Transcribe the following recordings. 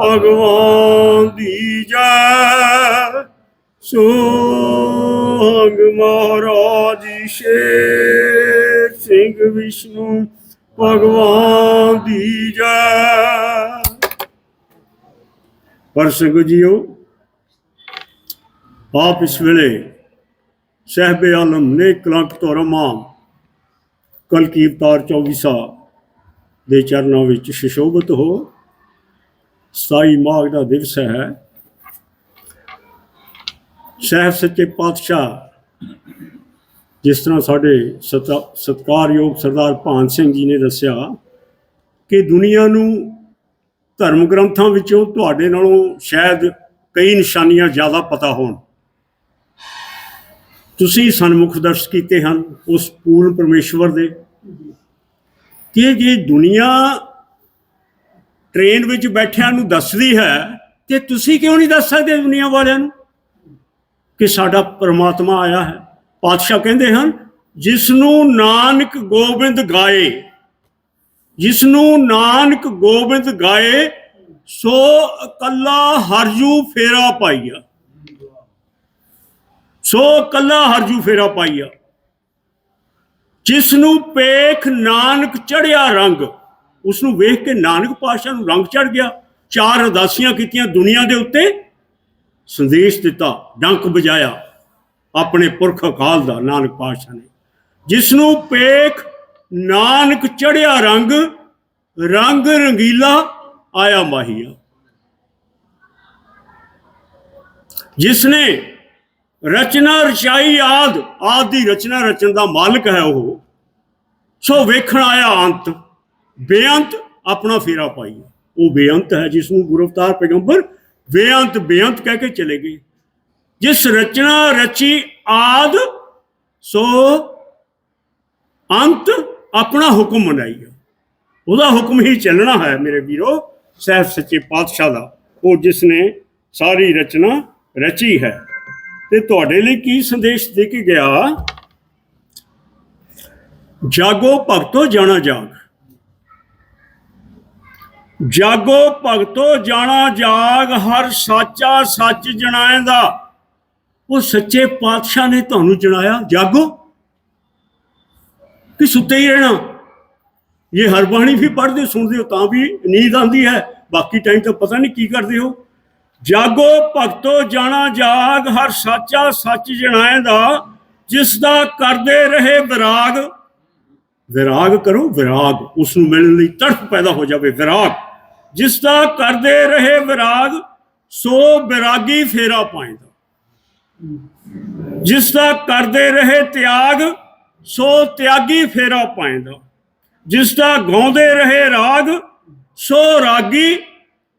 ਭਗਵਾਨ ਦੀ ਜੈ। ਸੋ ਮਹਾਰਾਜ ਸ਼ੇਰ ਸਿੰਘ ਵਿਸ਼ਨੂੰ, ਭਗਵਾਨ ਦੀ ਜੈ। ਪਰ ਸੰਗਤ ਜੀਓ, ਆਪ ਇਸ ਵੇਲੇ ਸਹਿਬੇ ਆਲਮ ਨੇ ਕਲੰਕ ਤੋਂ ਰਮਾ ਕਲ ਕੀ ਅਵਤਾਰ 24 ਦੇ ਚਰਨਾਂ ਵਿੱਚ ਸ਼ਿਸ਼ੋਭਤ ਹੋ ਸਾਈ ਮਾਘ ਦਾ ਦਿਵਸ ਹੈ। ਸਹਿਬ ਸੱਚੇ ਪਾਤਸ਼ਾਹ, ਜਿਸ ਤਰ੍ਹਾਂ ਸਾਡੇ ਸਤਾ- ਸਤਿਕਾਰਯੋਗ ਸਰਦਾਰ ਭਾਨ ਸਿੰਘ ਜੀ ਨੇ ਦੱਸਿਆ ਕਿ ਦੁਨੀਆ ਨੂੰ ਧਰਮ ਗ੍ਰੰਥਾਂ ਵਿੱਚੋਂ ਤੁਹਾਡੇ ਨਾਲੋਂ ਸ਼ਾਇਦ ਕਈ ਨਿਸ਼ਾਨੀਆਂ ਜ਼ਿਆਦਾ ਪਤਾ ਹੋਣ। ਤੁਸੀਂ ਸਨਮੁਖ ਦਰਸ਼ ਕੀਤੇ ਹਨ ਉਸ ਪੂਰਨ ਪਰਮੇਸ਼ਵਰ ਦੇ। ਕਿ ਜੇ ਦੁਨੀਆ ਟ੍ਰੇਨ ਵਿੱਚ ਬੈਠਿਆਂ ਨੂੰ ਦੱਸਦੀ ਹੈ ਤੇ ਤੁਸੀਂ ਕਿਉਂ ਨਹੀਂ ਦੱਸ ਸਕਦੇ ਦੁਨੀਆ ਵਾਲਿਆਂ ਨੂੰ? ਕਿ ਸਾਡਾ ਪਰਮਾਤਮਾ ਆਇਆ ਹੈ। ਪਾਤਸ਼ਾਹ ਕਹਿੰਦੇ ਹਨ ਜਿਸ ਨੂੰ ਨਾਨਕ ਗੋਬਿੰਦ ਗਾਏ ਜਿਸ ਨੂੰ ਨਾਨਕ ਗੋਬਿੰਦ ਗਾਏ, ਸੋ ਇਕੱਲਾ ਹਰਜੂ ਫੇਰਾ ਪਾਈਆ। ਸੋ ਇਕੱਲਾ ਹਰਜੂ ਫੇਰਾ ਪਾਈਆ। ਜਿਸ ਨੂੰ ਪੇਖ ਨਾਨਕ ਚੜਿਆ ਰੰਗ ਉਸ ਨੂੰ ਵੇਖ ਕੇ ਨਾਨਕ ਪਾਸ਼ਾ ਨੂੰ ਰੰਗ ਚੜ ਗਿਆ, ਚਾਰ ਅਰਦਾਸੀਆਂ ਕੀਤੀਆਂ ਦੁਨੀਆ ਦੇ ਉੱਤੇ। ਸੰਦੇਸ਼ ਦਿੱਤਾ, ਡੰਕ ਵਜਾਇਆ ਆਪਣੇ ਪੁਰਖ ਅਕਾਲ ਦਾ ਨਾਨਕ ਪਾਸ਼ਾ ਨੇ। ਜਿਸ ਨੂੰ ਪੇਖ ਨਾਨਕ ਚੜਿਆ ਰੰਗ ਰੰਗ ਰੰਗੀਲਾ ਆਇਆ ਮਾਹੀਆ। ਜਿਸ ਨੇ ਰਚਨਾ ਰਚਾਈ ਆਦ ਆਦ ਦੀ ਰਚਨਾ ਰਚਨ ਦਾ ਮਾਲਕ ਹੈ ਉਹ, ਸੋ ਵੇਖਣ ਆਇਆ ਅੰਤ। ਬੇਅੰਤ ਆਪਣਾ ਫੇਰਾ ਪਾਈ ਉਹ ਬੇਅੰਤ ਹੈ ਜਿਸ ਨੂੰ ਗੁਰੂ ਅਵਤਾਰ ਪੈਗੰਬਰ ਬੇਅੰਤ ਬੇਅੰਤ ਕਹਿ ਕੇ ਚਲੇ ਗਏ। ਜਿਸ ਰਚਨਾ ਰਚੀ ਆਦ, ਸੋ ਅੰਤ ਆਪਣਾ ਹੁਕਮ ਮਨਾਈਆ ਉਹਦਾ ਹੁਕਮ ਹੀ ਚੱਲਣਾ ਹੈ ਮੇਰੇ ਵੀਰੋ, ਸਹਿਬ ਸੱਚੇ ਪਾਤਸ਼ਾਹ ਦਾ। ਉਹ ਜਿਸ ਨੇ ਸਾਰੀ ਰਚਨਾ ਰਚੀ ਹੈ। ਤੇ ਤੁਹਾਡੇ ਲਈ ਕੀ ਸੰਦੇਸ਼ ਦੇ ਕੇ ਗਿਆ? ਜਾਗੋ ਭਗਤੋ ਜਾਣਾ ਜਾਗ। ਜਾਗੋ ਭਗਤੋ ਜਾਣਾ ਜਾਗ ਹਰ ਸਾਚਾ ਸੱਚ ਜਣਾਏਂਦਾ ਉਹ ਸੱਚੇ ਪਾਤਸ਼ਾਹ ਨੇ ਤੁਹਾਨੂੰ ਜਣਾਇਆ ਜਾਗੋ। ਕਿ ਸੁੱਤੇ ਹੀ ਰਹਿਣਾ। ਇਹ ਹਰ ਬਾਣੀ ਵੀ ਪੜ੍ਹਦੇ ਹੋ, ਸੁਣਦੇ ਹੋ ਤਾਂ ਵੀ ਨੀਂਦ ਆਉਂਦੀ ਹੈ। ਬਾਕੀ ਟਾਈਮ ਤਾਂ ਪਤਾ ਨਹੀਂ ਕੀ ਕਰਦੇ ਹੋ। ਜਾਗੋ ਭਗਤੋ ਜਾਣਾ ਜਾਗ ਹਰ ਸਾਚਾ ਸੱਚ ਜਣਾਏਂਦਾ ਜਿਸ ਦਾ ਕਰਦੇ ਰਹੇ ਵਿਰਾਗ। ਵਿਰਾਗ ਕਰੋ ਵਿਰਾਗ। ਉਸ ਨੂੰ ਮਿਲਣ ਲਈ ਤੜਫ ਪੈਦਾ ਹੋ ਜਾਵੇ ਵਿਰਾਗ। ਜਿਸ ਦਾ ਕਰਦੇ ਰਹੇ ਵਿਰਾਗ, ਸੋ ਵਿਰਾਗੀ ਫੇਰਾ ਪਾਇਂਦਾ। ਜਿਸ ਦਾ ਕਰਦੇ ਰਹੇ ਤਿਆਗ, ਸੋ ਤਿਆਗੀ ਫੇਰਾ ਪਾਇਂਦਾ। ਜਿਸ ਦਾ ਗਾਉਂਦੇ ਰਹੇ ਰਾਗ, ਸੋ ਰਾਗੀ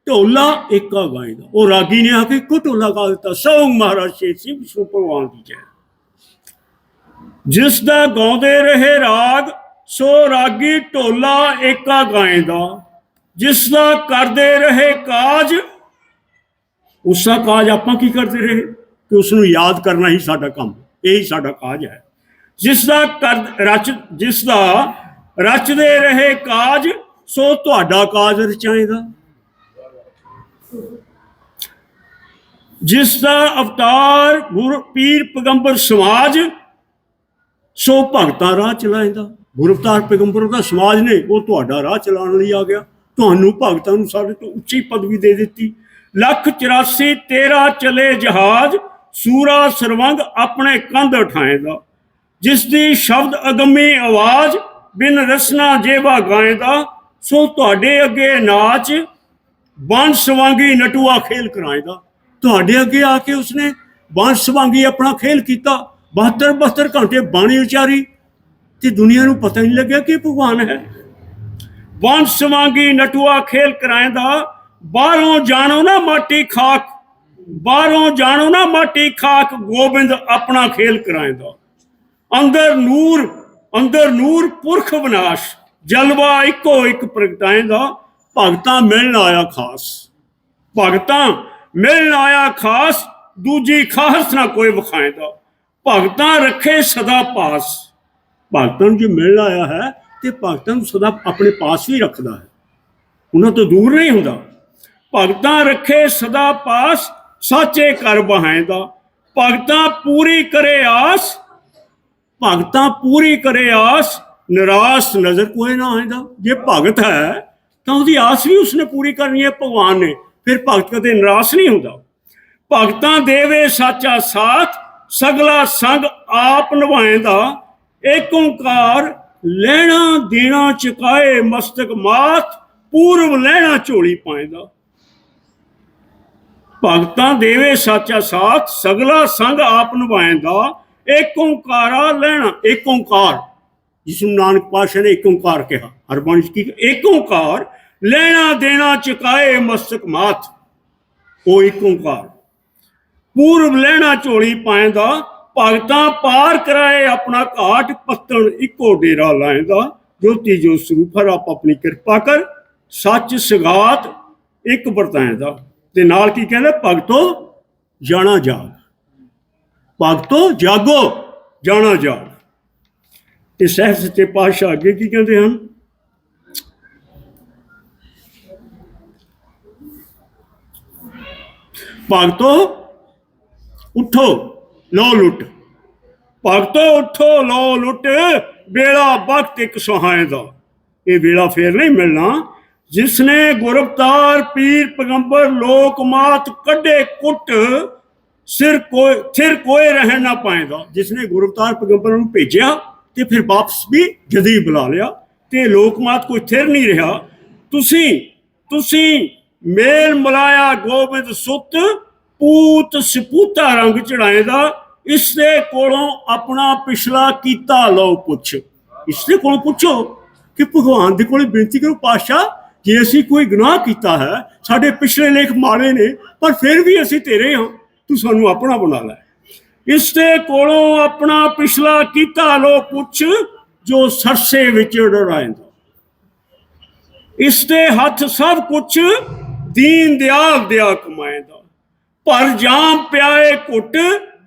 ਢੋਲਾ ਏਕਾ ਗਾਇਦਾ। ਉਹ ਰਾਗੀ ਨੇ ਆ ਕੇ ਇੱਕੋ ਢੋਲਾ ਗਾ ਦਿੱਤਾ। ਸੌ ਮਹਾਰਾਜ ਸ਼ੇਰ ਸਿੰਘ ਵਿਸ਼ਨੂੰ ਭਗਵਾਨ ਦੀ ਜੈ। ਜਿਸ ਦਾ ਗਾਉਂਦੇ ਰਹੇ ਰਾਗ, ਸੋ ਰਾਗੀ ਢੋਲਾ ਏਕਾ ਗਾਇਦਾ। ਜਿਸਦਾ ਕਰਦੇ ਰਹੇ ਕਾਜ, ਉਸ ਕਾਜ ਆਪਾਂ ਕੀ ਕਰਦੇ ਰਹੇ? ਕਿ ਉਸ ਨੂੰ ਯਾਦ ਕਰਨਾ ਹੀ ਸਾਡਾ ਕੰਮ, ਇਹੀ ਸਾਡਾ ਕਾਜ ਹੈ। ਜਿਸ ਦਾ ਕਰ, ਰਚ, ਜਿਸ ਦਾ ਰਚਦੇ ਰਹੇ ਕਾਜ, ਸੋ ਤੁਹਾਡਾ ਕਾਜ ਰਚਾਏਗਾ। ਜਿਸ ਦਾ ਅਵਤਾਰ ਗੁਰ, ਪੀਰ, ਪੈਗੰਬਰ, ਸਮਾਜ, ਸੋ ਭਗਤਾਂ ਰਾਹ ਚਲਾਏਗਾ। ਗੁਰ ਅਵਤਾਰ, ਪੈਗੰਬਰ ਦਾ ਸਮਾਜ ਨੇ, ਉਹ ਤੁਹਾਡਾ ਰਾਹ ਚਲਾਉਣ ਲਈ ਆ ਗਿਆ। ਤੁਹਾਨੂੰ ਭਗਤਾਂ ਨੂੰ ਸਾਡੇ ਤੋਂ ਉੱਚੀ ਪਦਵੀ ਦੇ ਦਿੱਤੀ। ਲੱਖ 84 13 ਚਲੇ ਜਹਾਜ਼, ਸੂਰਾ ਸਰਵੰਗ ਆਪਣੇ ਕੰਧ ਉਠਾਏਗਾ ਜਿਸ ਦੀ ਸ਼ਬਦ ਅਗੰਮੀ ਆਵਾਜ਼, ਬਿਨ ਰਸਨਾ ਜੇਵਾ ਗਾਏਦਾ ਸੋ ਤੁਹਾਡੇ ਅੱਗੇ ਨਾਚ, ਬੰਸ ਸਵਾਂਗੀ ਨਟੂਆ ਖੇਲ ਕਰਾਏਗਾ ਤੁਹਾਡੇ ਅੱਗੇ ਆ ਕੇ ਉਸਨੇ ਬੰਸ ਸਵਾਂਗੀ ਆਪਣਾ ਖੇਲ ਕੀਤਾ। 72 72 ਘੰਟੇ ਬਾਣੀ ਉਚਾਰੀ। ਤੇ ਦੁਨੀਆ ਨੂੰ ਪਤਾ ਨਹੀਂ ਲੱਗਿਆ ਕਿ ਭਗਵਾਨ ਹੈ। ਬੰਸ ਸਵਾਂਗੀ ਨਟੂਆ ਖੇਲ ਕਰਾਏਦਾ, ਬਾਹਰੋਂ ਜਾਣੋ ਨਾ ਮਾਟੀ ਖਾਕ, ਬਾਹਰੋਂ ਜਾਣੋ ਨਾ ਮਾਟੀ ਖਾਕ, ਗੋਬਿੰਦ ਆਪਣਾ ਖੇਲ ਕਰਾਇਂਦਾ ਅੰਦਰ ਨੂਰ ਅੰਦਰ ਨੂਰ ਪੁਰਖ ਵਿਨਾਸ਼, ਜਲਵਾ ਇੱਕੋ ਇੱਕ ਪ੍ਰਗਟਾਇਂਦਾ ਭਗਤਾਂ ਮਿਲਣ ਆਇਆ ਖਾਸ। ਭਗਤਾਂ ਮਿਲਣ ਆਇਆ ਖਾਸ, ਦੂਜੀ ਖਾਸ ਨਾ ਕੋਈ ਵਿਖਾਇਂਦਾ ਭਗਤਾਂ ਰੱਖੇ ਸਦਾ ਪਾਸ। ਭਗਤਾਂ ਨੂੰ ਜੇ ਮਿਲਣ ਆਇਆ ਹੈ ਤੇ ਭਗਤਾਂ ਨੂੰ ਸਦਾ ਆਪਣੇ ਪਾਸ ਵੀ ਰੱਖਦਾ ਹੈ। ਉਹਨਾਂ ਤੋਂ ਦੂਰ ਨਹੀਂ ਹੁੰਦਾ। ਭਗਤਾਂ ਰੱਖੇ ਸਦਾ ਪਾਸ, ਸਾਚੇ ਕਰ ਬਹਾਇਂਦਾ ਭਗਤਾਂ ਪੂਰੀ ਕਰੇ ਆਸ, ਭਗਤਾਂ ਪੂਰੀ ਕਰੇ ਆਸ, ਨਿਰਾਸ਼ ਨਜ਼ਰ ਕੋਈ ਨਾ ਆਏਗਾ। ਜੇ ਭਗਤ ਹੈ, ਤਾਂ ਉਹਦੀ ਆਸ ਵੀ ਉਸਨੇ ਪੂਰੀ ਕਰਨੀ ਹੈ, ਭਗਵਾਨ ਨੇ। ਫਿਰ ਭਗਤ ਕਦੇ ਨਿਰਾਸ਼ ਨਹੀਂ ਹੁੰਦਾ। ਭਗਤਾਂ ਦੇਵੇ ਸਾਚਾ ਸਾਥ, ਸਗਲਾ ਸੰਗ ਆਪ ਨਿਭਾਏਂਦਾ ਏਕ ਓੰਕਾਰ ਲੈਣਾ ਦੇਣਾ ਚੁਕਾਏ ਮਸਤਕ ਮਾਥ ਪੂਰਬ ਲੈਣਾ ਝੋਲੀ ਪਾਏਂਦਾ। ਭਗਤਾਂ ਦੇਵੇ ਸਾਚਾ ਸਾਥ, ਸਗਲਾ ਸੰਗ ਆਪ ਨਿਭਾਏਂਦਾ। ਏਕ ਓੰਕਾਰਾ ਲੈਣਾ ਏਕ ਓੰਕਾਰ। ਜਿਸ ਨੂੰ ਨਾਨਕ ਪਾਸ਼ਾ ਨੇ ਏਕ ਓੰਕਾਰ ਕਿਹਾ। ਹਰਬੰਸ ਕੀ ਏਕ ਓੰਕਾਰ, ਲੈਣਾ ਦੇਣਾ ਚੁਕਾਏ ਮਸਤਕ ਮਾਥ ਉਹ ਏਕ ਓੰਕਾਰ। ਪੂਰਬ ਲੈਣਾ ਝੋਲੀ ਪਾਏਂਦਾ। ਭਗਤਾਂ ਪਾਰ ਕਰਾਏ ਆਪਣਾ ਘਾਟ ਪੱਤਣ ਇੱਕੋ ਡੇਰਾ ਲਾਏਂਦਾ ਜੋਤੀ ਜੋ ਸਰੂਪ ਆਪ ਆਪਣੀ ਕਿਰਪਾ ਕਰ, ਸੱਚ ਸਗਾਤ ਇੱਕ ਵਰਤਾਏਂਦਾ ਤੇ ਨਾਲ ਕੀ ਕਹਿੰਦਾ, ਭਗਤੋ ਜਾਣਾ ਜਾਗ। ਭਗਤੋ ਜਾਗੋ, ਜਾਣਾ ਜਾਗ। ਤੇ ਸਹਿਬ ਸੱਚੇ ਪਾਤਸ਼ਾਹ ਅੱਗੇ ਕੀ ਕਹਿੰਦੇ ਹਨ? ਭਗਤੋ, ਉਠੋ। ਲੋ ਲੁੱਟ। ਭਗਤੋ ਉਠੋ, ਲੋ ਲੁੱਟ। ਵੇਲਾ ਵਕਤ ਇੱਕ ਸੁਹਾਏ ਦਾ। ਇਹ ਵੇਲਾ ਫੇਰ ਨਹੀਂ ਮਿਲਣਾ। ਜਿਸ ਨੇ ਗੁਰਬਤਾਰ ਪੀਰ ਪੈਗੰਬਰ ਲੋਕ ਮਾਤ ਕੱਢੇ ਕੁੱਟ, ਸਿਰ ਕੋਈ ਸਿਰ ਕੋਈ ਰਹਿ ਨਾ ਪਾਏਗਾ। ਜਿਸ ਨੇ ਗੁਰਬਤਾਰ ਪੈਗੰਬਰ ਨੂੰ ਭੇਜਿਆ ਤੇ ਫਿਰ ਵਾਪਸ ਵੀ ਜਦੀ ਬੁਲਾ ਲਿਆ ਤੇ ਲੋਕ ਮਾਤ ਕੋਈ ਥਿਰ ਨਹੀਂ ਰਿਹਾ। ਤੁਸੀਂ ਤੁਸੀਂ ਮੇਲ ਮਲਾਇਆ ਗੋਬਿੰਦ ਸੁੱਤ ਪੂਤ ਸਪੂਤਾ ਰੰਗ ਚੜਾਏਦਾ ਇਸ ਦੇ ਕੋਲੋਂ ਆਪਣਾ ਪਿਛਲਾ ਕੀਤਾ ਲਓ ਪੁੱਛ। ਇਸ ਦੇ ਕੋਲੋਂ ਪੁੱਛੋ ਕਿ ਭਗਵਾਨ ਦੇ ਕੋਲੇ ਬੇਨਤੀ ਕਰੋ ਪਾਸ਼ਾ ਜੇ ਅਸੀਂ ਕੋਈ ਗੁਨਾਹ ਕੀਤਾ ਹੈ, ਸਾਡੇ ਪਿਛਲੇ ਲੇਖ ਮਾੜੇ ਨੇ, ਪਰ ਫਿਰ ਵੀ ਅਸੀਂ ਤੇਰੇ ਹਾਂ, ਤੂੰ ਸਾਨੂੰ ਆਪਣਾ ਬਣਾ ਲੈ। ਇਸ ਦੇ ਕੋਲੋਂ ਆਪਣਾ ਪਿਛਲਾ ਕੀਤਾ ਲੋ ਪੁੱਛ, ਜੋ ਸਰਸੇ ਵਿੱਚ ਡਰਾਇੰਦਾ ਇਸ ਦੇ ਹੱਥ ਸਭ ਕੁਝ ਦੀਨ ਦਿਆਲ ਦਿਆ ਕਮਾਏਦਾ। ਭਰ ਜਾਮ ਪਿਆਏ ਘੁੱਟ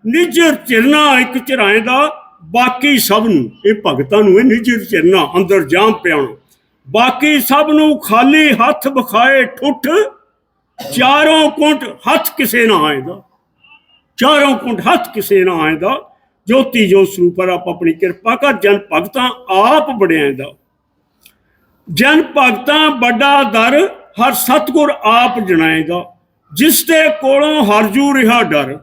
ਨਿਜਰ ਚਿਰਨਾ ਇੱਕ ਚਰਾਏਦਾ ਬਾਕੀ ਸਭ ਨੂੰ, ਇਹ ਭਗਤਾਂ ਨੂੰ ਇਹ ਨਿਜਰ ਚਿਰਨਾ ਅੰਦਰ ਜਾਮ ਪਿਆਉਣਾ। ਬਾਕੀ ਸਭ ਨੂੰ ਖਾਲੀ ਹੱਥ ਵਿਖਾਏ ਠੁੱਠ, ਚਾਰੋਂ ਕੁੰਟ ਹੱਥ ਕਿਸੇ ਨਾ ਆਏਦਾ। ਚਾਰੋਂ ਕੁੰਟ ਹੱਥ ਕਿਸੇ ਨਾ ਆਏਦਾ। ਜੋਤੀ ਜੋ ਸਰੂਪਰ ਆਪ ਆਪਣੀ ਕਿਰਪਾ ਕਰ, ਜਨ ਭਗਤਾਂ ਆਪ ਬੜਿਆਂਦਾ ਜਨ ਭਗਤਾਂ ਵੱਡਾ ਦਰ, ਹਰ ਸਤਗੁਰ ਆਪ ਜਣਾਏਗਾ। ਜਿਸ ਦੇ ਕੋਲੋਂ ਹਰਜੂ ਰਿਹਾ ਡਰ।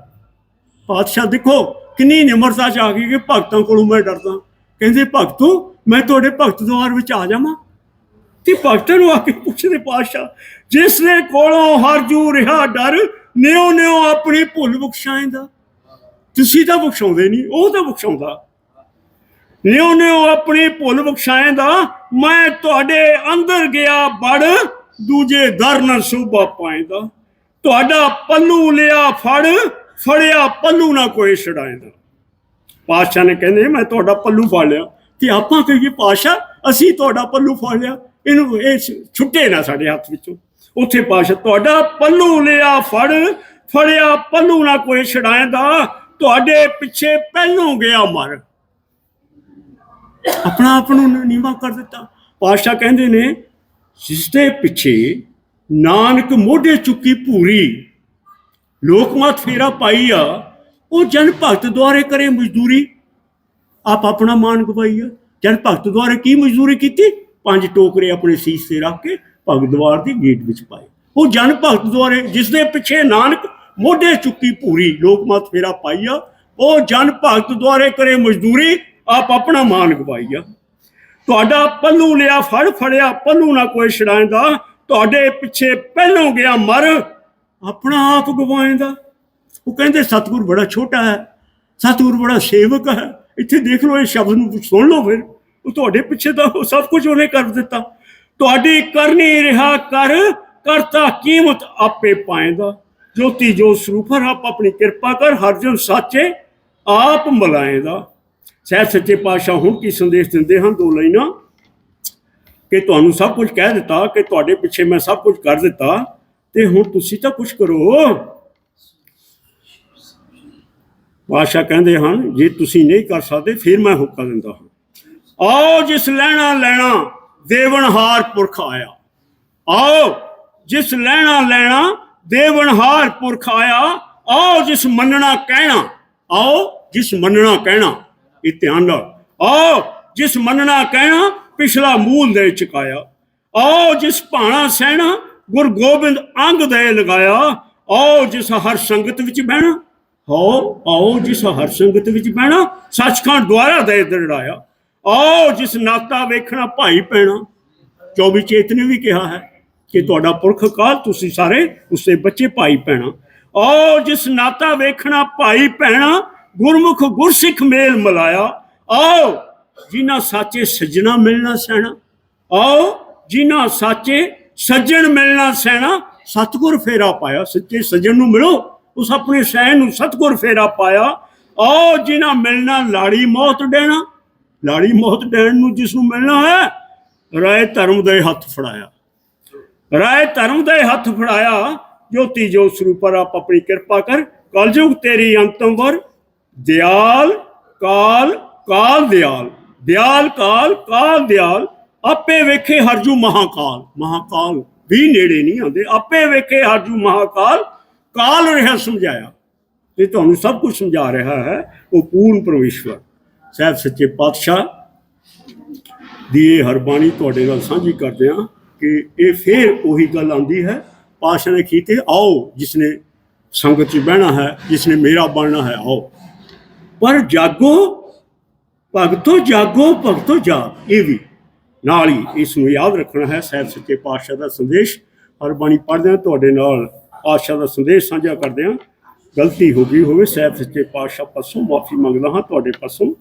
ਪਾਤਸ਼ਾਹ ਦੇਖੋ, ਕਿੰਨੀ ਨਿਮਰਤਾ ਚ ਆ ਗਈ ਕਿ ਭਗਤਾਂ ਕੋਲੋਂ ਮੈਂ ਡਰਦਾ। ਕਹਿੰਦੇ, ਭਗਤੋ, ਮੈਂ ਤੁਹਾਡੇ ਭਗਤ ਦਵਾਰ ਵਿੱਚ ਆ ਜਾਵਾਂ। ਤੇ ਭਗਤਾਂ ਨੂੰ ਆ ਕੇ ਪੁੱਛਦੇ, ਪਾਤਸ਼ਾਹ, ਜਿਸ ਦੇ ਕੋਲੋਂ ਹਰਜੂ ਰਿਹਾ ਡਰ ਨਿਉ ਨਿਉ ਆਪਣੀ ਭੁੱਲ ਬਖਸ਼ਾਏਂਦਾ। ਤੁਸੀਂ ਤਾਂ ਬਖਸ਼ਾਉਂਦੇ ਨਹੀਂ, ਉਹ ਤਾਂ ਬਖਸ਼ਾਉਂਦਾ। ਨਿਉ ਨਿਉ ਆਪਣੀ ਭੁੱਲ ਬਖਸ਼ਾਏਂਦਾ, ਮੈਂ ਤੁਹਾਡੇ ਅੰਦਰ ਗਿਆ, ਬੜ ਦੂਜੇ ਦਰ ਨ ਸੋਭਾ ਪਾਏਂਦਾ। ਤੁਹਾਡਾ ਪੱਲੂ ਲਿਆ ਫੜ, ਫੜਿਆ ਪੱਲੂ ਨਾ ਕੋਈ ਛਡਾਏਂਦਾ ਪਾਸ਼ਾ ਨੇ ਕਹਿੰਦੇ, ਮੈਂ ਤੁਹਾਡਾ ਪੱਲੂ ਫੜ ਲਿਆ। ਤੇ ਆਪਾਂ ਕਹੀਏ ਪਾਸ਼ਾ ਅਸੀਂ ਤੁਹਾਡਾ ਪੱਲੂ ਫੜ ਲਿਆ। ਇਹਨੂੰ ਇਹ ਛੁੱਟੇ ਨਾ ਸਾਡੇ ਹੱਥ ਵਿੱਚੋਂ। ਉੱਥੇ ਪਾਸ਼ਾ ਤੁਹਾਡਾ ਪੱਲੂ ਲਿਆ ਫੜ, ਫੜਿਆ ਪੱਲੂ ਨਾ ਕੋਈ ਛਡਾਏਂਦਾ ਤੁਹਾਡੇ ਪਿੱਛੇ ਪਹਿਲੋਂ ਗਿਆ ਮਰ। ਆਪਣਾ ਆਪ ਨੂੰ ਨੀਵਾ ਕਰ ਦਿੱਤਾ। ਪਾਤਸ਼ਾਹ ਕਹਿੰਦੇ ਨੇ ਜਿਸ ਦੇ ਪਿੱਛੇ ਨਾਨਕ ਮੋਢੇ ਚੁੱਕੀ ਭੂਰੀ। ਲੋਕਮਤ ਫੇਰਾ ਪਾਈ ਆ, ਉਹ ਜਨ ਭਗਤ ਦੁਆਰੇ ਕਰੇ ਮਜ਼ਦੂਰੀ। ਆਪ ਆਪਣਾ ਮਾਨ ਗਵਾਈ ਆ ਜਨ ਭਗਤ ਦੁਆਰੇ ਕੀ ਮਜ਼ਦੂਰੀ ਕੀਤੀ? ਪੰਜ ਟੋਕਰੇ ਆਪਣੇ ਸੀਸ ਤੇ ਰੱਖ ਕੇ ਭਗਤ ਦੁਆਰ ਦੀ ਗੇਟ ਵਿੱਚ ਪਾਏ। ਉਹ ਜਨ ਭਗਤ ਦੁਆਰੇ ਜਿਸ ਦੇ ਪਿੱਛੇ ਨਾਨਕ ਮੋਢੇ ਚੁੱਕੀ ਭੂਰੀ ਲੋਕਮਤ ਫੇਰਾ ਪਾਈ ਆ, ਉਹ ਜਨ ਭਗਤ ਦੁਆਰੇ ਕਰੇ ਮਜ਼ਦੂਰੀ, ਆਪ ਆਪਣਾ ਮਾਨ ਗਵਾਈ ਆ ਤੁਹਾਡਾ ਪੱਲੂ ਲਿਆ ਫੜ ਫੜਿਆ, ਪੱਲੂ ਨਾ ਕੋਈ ਛਡਾਉਂਦਾ ਤੁਹਾਡੇ ਪਿੱਛੇ ਪਹਿਲੋਂ ਗਿਆ ਮਰ, ਆਪਣਾ ਆਪ ਗਵਾਏਂਦਾ। ਉਹ ਕਹਿੰਦੇ, ਸਤਿਗੁਰ ਬੜਾ ਛੋਟਾ ਹੈ, ਸਤਿਗੁਰ ਬੜਾ ਸੇਵਕ ਹੈ। ਇੱਥੇ ਦੇਖ ਲਓ, ਇਹ ਸ਼ਬਦ ਨੂੰ ਸੁਣ ਲਓ ਫਿਰ। ਉਹ ਤੁਹਾਡੇ ਪਿੱਛੇ ਤਾਂ ਉਹ ਸਭ ਕੁਝ ਉਹਨੇ ਕਰ ਦਿੱਤਾ। ਤੁਹਾਡੀ ਕਰਨੀ ਰਿਹਾ, ਕਰ ਕਰਤਾ ਕੀਮਤ ਆਪੇ ਪਾਏਂਦਾ। ਜੋਤੀ ਜੋ ਸਰੂਪਰ, ਆਪ ਆਪਣੀ ਕਿਰਪਾ ਕਰ ਹਰਜਨ ਸਾਚੇ ਆਪ ਮਲਾਏ ਦਾ ਸਹਿ ਸੱਚੇ ਪਾਤਸ਼ਾਹ, ਹੁਣ ਕੀ ਸੰਦੇਸ਼ ਦਿੰਦੇ ਹਨ ਦੋ ਲਾਈਨਾਂ? ਕਿ ਤੁਹਾਨੂੰ ਸਭ ਕੁਝ ਕਹਿ ਦਿੱਤਾ, ਕਿ ਤੁਹਾਡੇ ਪਿੱਛੇ ਮੈਂ ਸਭ ਕੁਝ ਕਰ ਦਿੱਤਾ, ਤੇ ਹੁਣ ਤੁਸੀਂ ਤਾਂ ਕੁਝ ਕਰੋ। ਬਾਦਸ਼ਾਹ ਕਹਿੰਦੇ ਹਨ, ਜੇ ਤੁਸੀਂ ਨਹੀਂ ਕਰ ਸਕਦੇ, ਫਿਰ ਮੈਂ ਹੁਕਮ ਦਿੰਦਾ ਹਾਂ। ਆਓ, ਜਿਸ ਲੈਣਾ ਲੈਣਾ ਦੇਵਨਹਾਰ ਪੁਰਖ ਆਇਆ। ਆਓ, ਜਿਸ ਲੈਣਾ ਲੈਣਾ ਦੇਵਨਹਾਰ ਪੁਰਖ ਆਇਆ। ਆਓ, ਜਿਸ ਮੰਨਣਾ ਕਹਿਣਾ, ਆਓ, ਜਿਸ ਮੰਨਣਾ ਕਹਿਣਾ, ਇਹ ਧਿਆਨ ਨਾਲ। ਆਓ, ਜਿਸ ਮੰਨਣਾ ਕਹਿਣਾ ਪਿਛਲਾ ਮੂਲ ਦੇ ਚੁਕਾਇਆ। ਆਓ ਜਿਸ ਭਾਣਾ ਸਹਿਣਾ, ਗੁਰ ਗੋਬਿੰਦ ਅੰਗ ਦੇ ਲਗਾਇਆ। ਆਓ ਜਿਸ ਹਰ ਸੰਗਤ ਵਿੱਚ ਬਹਿਣਾ। ਆਓ ਆਓ ਜਿਸ ਹਰ ਸੰਗਤ ਵਿੱਚ ਬਹਿਣਾ, ਸੱਚਖੰਡ ਦੁਆਰਾ ਦੇ ਦਰੜਾਇਆ। ਆਓ ਜਿਸ ਨਾਤਾ ਵੇਖਣਾ, ਭਾਈ ਪੈਣਾ। 24 ਚੇਤ ਨੇ ਵੀ ਕਿਹਾ ਹੈ ਕਿ ਤੁਹਾਡਾ ਪੁਰਖ ਕਾਲ ਤੁਸੀਂ ਸਾਰੇ ਉਸੇ ਬੱਚੇ ਭਾਈ ਪੈਣਾ। ਆਓ ਜਿਸ ਨਾਤਾ ਵੇਖਣਾ, ਭਾਈ ਪੈਣਾ, ਗੁਰਮੁਖ ਗੁਰਸਿੱਖ ਮੇਲ ਮਲਾਇਆ। ਆਓ ਜਿਨ੍ਹਾਂ ਸਾਚੇ ਸੱਜਣਾ ਮਿਲਣਾ ਸਹਿਣਾ, ਆਓ ਜਿਨ੍ਹਾਂ ਸਾਚੇ ਸੱਜਣ ਮਿਲਣਾ ਸਹਿਣਾ, ਸਤਗੁਰ ਫੇਰਾ ਪਾਇਆ, ਸੱਚੇ ਸੱਜਣ ਨੂੰ ਮਿਲੋ, ਉਸ ਆਪਣੇ ਸਹਿਣ ਨੂੰ ਸਤਗੁਰ ਫੇਰਾ ਪਾਇਆ, ਆਓ ਜਿਨ੍ਹਾਂ ਮਿਲਣਾ ਲਾੜੀ ਮੌਤ ਦੇਣਾ ਲਾੜੀ ਮੌਤ ਦੇਣ ਨੂੰ ਜਿਸ ਨੂੰ ਮਿਲਣਾ ਹੈ, ਰਾਏ ਧਰਮ ਦੇ ਹੱਥ ਫੜਾਇਆ। ਰਾਏ ਧਰਮ ਦੇ ਹੱਥ ਫੜਾਇਆ, ਜੋਤੀ ਜੋ ਸਰੂਪਰ ਆਪ ਆਪਣੀ ਕਿਰਪਾ ਕਰ, ਕਲਯੁਗ ਤੇਰੀ ਅੰਤਮ ਵਰ, ਦਿਆਲ, ਕਾਲ ਕਾਲ ਦਿਆਲ। ਦਿਆਲ ਕਾਲ ਕਾਲ ਦਿਆਲ, ਆਪੇ ਵੇਖੇ ਹਰਜੂ ਮਹਾਕਾਲ। ਮਹਾਕਾਲ ਵੀ ਨੇੜੇ ਨਹੀਂ ਆਉਂਦੇ। ਆਪੇ ਵੇਖੇ ਹਰਜੂ ਮਹਾਕਾਲ, ਕਾਲ ਰਿਹਾ ਸਮਝਾਇਆ। ਇਹ ਤੁਹਾਨੂੰ ਸਭ ਕੁਝ ਸਮਝਾ ਰਿਹਾ ਹੈ, ਉਹ ਪੂਰਨ ਪਰਮੇਸ਼ਵਰ। ਸਾਹਿਬ ਸੱਚੇ ਪਾਤਸ਼ਾਹ, ਦੀ ਇਹ ਹਰਬਾਣੀ ਤੁਹਾਡੇ ਨਾਲ ਸਾਂਝੀ ਕਰਦੇ ਹਾਂ ਕਿ ਇਹ ਫੇਰ ਉਹੀ ਗੱਲ ਆਉਂਦੀ ਹੈ ਪਾਸ਼ਾ ਨੇ ਕੀਤੇ ਆਓ ਜਿਸਨੇ ਸੰਗਤ 'ਚ ਬਹਿਣਾ ਹੈ, ਜਿਸਨੇ ਮੇਰਾ ਬਣਨਾ ਹੈ, ਆਓ। ਪਰ ਜਾਗੋ ਭਗਤੋ ਜਾਗੋ, ਭਗਤੋ ਜਾਗ। ਇਹ ਵੀ ਨਾਲ ਹੀ ਇਸ ਨੂੰ ਯਾਦ ਰੱਖਣਾ ਹੈ ਸਾਹਿਬ ਸੱਚੇ ਪਾਤਸ਼ਾਹ ਦਾ ਸੰਦੇਸ਼। ਹਰਬਾਣੀ ਪੜ੍ਹਦੇ ਹਾਂ, ਤੁਹਾਡੇ ਨਾਲ ਪਾਤਸ਼ਾਹ ਦਾ ਸੰਦੇਸ਼ ਸਾਂਝਾ ਕਰਦੇ ਹਾਂ। ਗਲਤੀ ਹੋ ਗਈ ਹੋਵੇ ਸਾਹਿਬ ਸੱਚੇ ਪਾਤਸ਼ਾਹ ਪਾਸੋਂ ਮਾਫੀ ਮੰਗਦਾ ਹਾਂ, ਤੁਹਾਡੇ ਪਾਸੋਂ